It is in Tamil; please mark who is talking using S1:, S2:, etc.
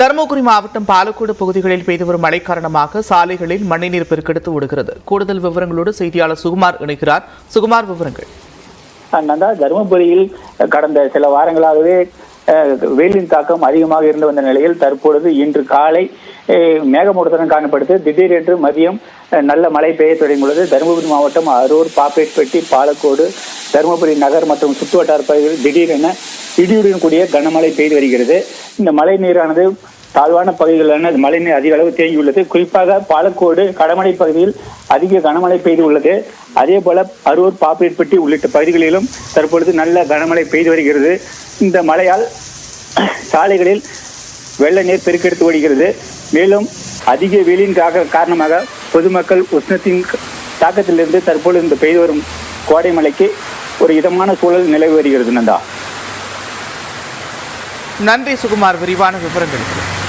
S1: தருமபுரி மாவட்டம் பாலக்கோடு பகுதிகளில் பெய்து வரும் மழை காரணமாக சாலைகளில் மழைநீர் பெருக்கெடுத்து ஓடுகிறது. கூடுதல் விவரங்களோடு செய்தியாளர் சுகுமார் இணைக்கிறார் சுகுமார் விவரங்கள்.
S2: நந்தா தருமபுரியில் கடந்த சில வாரங்களாகவே வெயிலின் தாக்கம் அதிகமாக இருந்து வந்த நிலையில் தற்பொழுது இன்று காலை மேகமூட்டத்துடன் காணப்படுது. திடீரென்று மதியம் நல்ல மழை பெய்ய தொடங்கியுள்ளது. தருமபுரி மாவட்டம் அரூர் பாப்பேட்பட்டி பாலக்கோடு தருமபுரி நகர் மற்றும் சுற்றுவட்டார பகுதிகளில் திடீரென இடியுடன் கூடிய கனமழை பெய்து வருகிறது. இந்த மழை நீரானது தாழ்வான பகுதிகளான மழைநீர் அதிக அளவு தேங்கியுள்ளது. குறிப்பாக பாலக்கோடு கடமடை பகுதியில் அதிக கனமழை பெய்து உள்ளது. அதே போல அரூர் பாப்பேட்பட்டி உள்ளிட்ட பகுதிகளிலும் தற்பொழுது நல்ல கனமழை பெய்து வருகிறது. இந்த மழையால் சாலைகளில் வெள்ள நீர் பெருக்கெடுத்து ஓடுகிறது. மேலும் அதிக வெயிலின் காரணமாக பொதுமக்கள் உஷ்ணத்தின் தாக்கத்திலிருந்து தற்பொழுது இந்த பெய்து வரும் கோடை மழைக்கு ஒரு இதமான சூழல் நிலவி வருகிறது நந்தா.
S1: நன்றி சுகுமார் விரிவான விவரங்களுக்கு.